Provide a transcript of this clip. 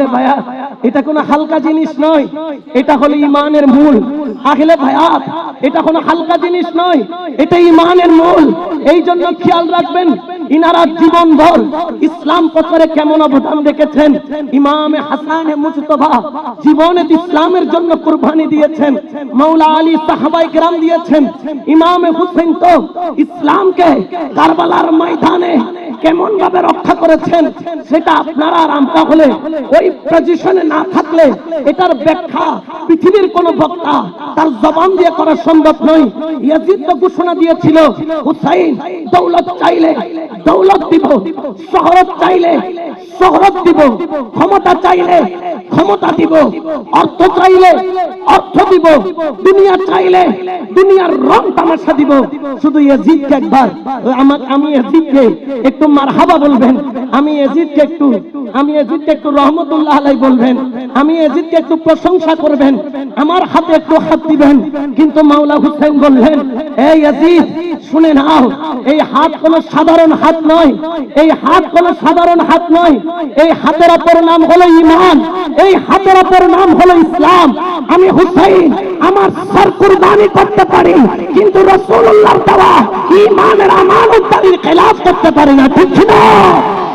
আহলে বায়াত এটা কোনো হালকা জিনিস নয়, এটা হলো ইমানের মূল। আহলে বায়াত এটা কোনো হালকা জিনিস নয়, এটা ইমানের মূল। এই জন্য খেয়াল রাখবেন, ইনারা জীবন ভর ইসলাম প্রচারে কেমন অবদান রেখেছেন। ইমামে হাসানে মুজতবা জীবনে ইসলামের জন্য কুরবানি দিয়েছেন। মৌলা আলী সাহাবাই গ্রাম দিয়েছেন। ইমামে হুসেন তো ইসলামকে কারবালার ময়দানে কেমন ভাবে রক্ষা করেছেন, সেটা আপনারা আর হলে ওই পজিশনে না থাকলে এটার ব্যাখ্যা পৃথিবীর কোন বক্তা তার জবান দিয়ে করা সম্ভব নয়। ইয়াজিদ তো ঘোষণা দিয়েছিল, হুসাইন, দৌলত চাইলে দৌলত দিব, শহরত চাইলে শহরত দিব, ক্ষমতা চাইলে ক্ষমতা দিব, অর্থ চাইলে অর্থ দিব, দুনিয়া চাইলে দুনিয়ার রং তামাশা দিব। শুধু ইয়াজিদকে একবার আমাকে, আমি ইয়াজিদকে একটু মারহাবা বলবেন, আমি ইয়াজিদকে একটু, আমি ইয়াজিদকে একটু রহমতুল্লাহ আলাই বলবেন, আমি ইয়াজিদকে একটু প্রশংসা করবেন, আমার হাতে একটু হাত দিবেন, কিন্তু মাওলা হুসেন বললেন শুনে নাও, এই হাত কোনো সাধারণ হাত নয়, এই হাত কোনো সাধারণ হাত নয়, এই হাতের অপর নাম হলো ইমান, এই হাতের অপর নাম হলো ইসলাম। আমি হুসাইন, আমার সর কুরবানি করতে পারি, কিন্তু রসুল্লাহ দেওয়া ইমানের আমানত খেলাফ করতে পারি না, ঠিক না